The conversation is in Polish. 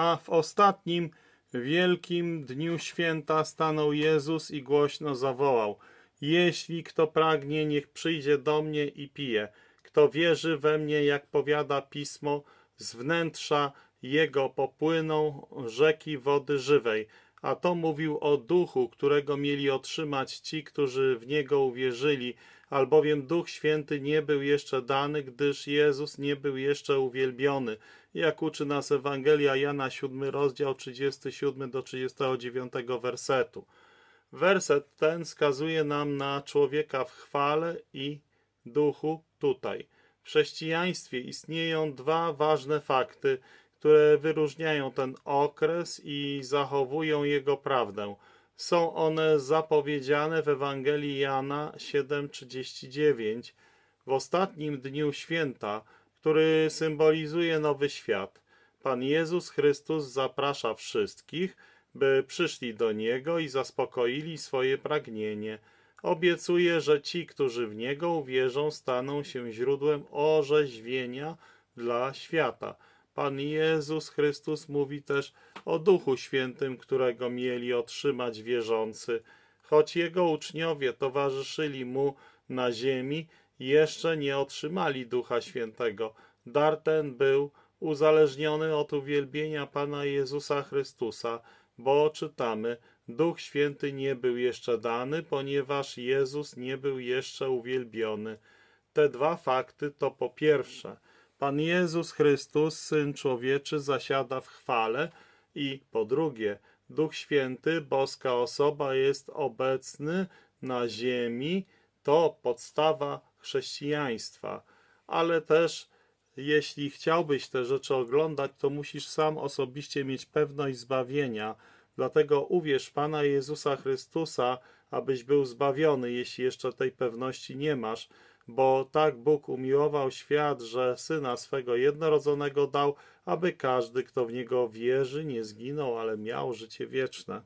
A w ostatnim wielkim dniu święta stanął Jezus i głośno zawołał: Jeśli kto pragnie, niech przyjdzie do mnie i pije. Kto wierzy we mnie, jak powiada pismo, z wnętrza jego popłyną rzeki wody żywej. A to mówił o duchu, którego mieli otrzymać ci, którzy w niego uwierzyli, albowiem Duch Święty nie był jeszcze dany, gdyż Jezus nie był jeszcze uwielbiony. Jak uczy nas Ewangelia Jana 7 rozdział 37 do 39 wersetu. Werset ten wskazuje nam na człowieka w chwale i duchu tutaj. W chrześcijaństwie istnieją dwa ważne fakty, które wyróżniają ten okres i zachowują jego prawdę. Są one zapowiedziane w Ewangelii Jana 7:39 w ostatnim dniu święta, który symbolizuje nowy świat. Pan Jezus Chrystus zaprasza wszystkich, by przyszli do Niego i zaspokoili swoje pragnienie. Obiecuje, że ci, którzy w Niego uwierzą, staną się źródłem orzeźwienia dla świata. Pan Jezus Chrystus mówi też o Duchu Świętym, którego mieli otrzymać wierzący. Choć Jego uczniowie towarzyszyli Mu na ziemi, jeszcze nie otrzymali Ducha Świętego. Dar ten był uzależniony od uwielbienia Pana Jezusa Chrystusa, bo czytamy, Duch Święty nie był jeszcze dany, ponieważ Jezus nie był jeszcze uwielbiony. Te dwa fakty to po pierwsze, Pan Jezus Chrystus, Syn Człowieczy, zasiada w chwale i po drugie, Duch Święty, boska osoba, jest obecny na ziemi, to podstawa chrześcijaństwa. Ale też, jeśli chciałbyś te rzeczy oglądać, to musisz sam osobiście mieć pewność zbawienia. Dlatego uwierz Pana Jezusa Chrystusa, abyś był zbawiony, jeśli jeszcze tej pewności nie masz, bo tak Bóg umiłował świat, że Syna swego jednorodzonego dał, aby każdy, kto w Niego wierzy, nie zginął, ale miał życie wieczne.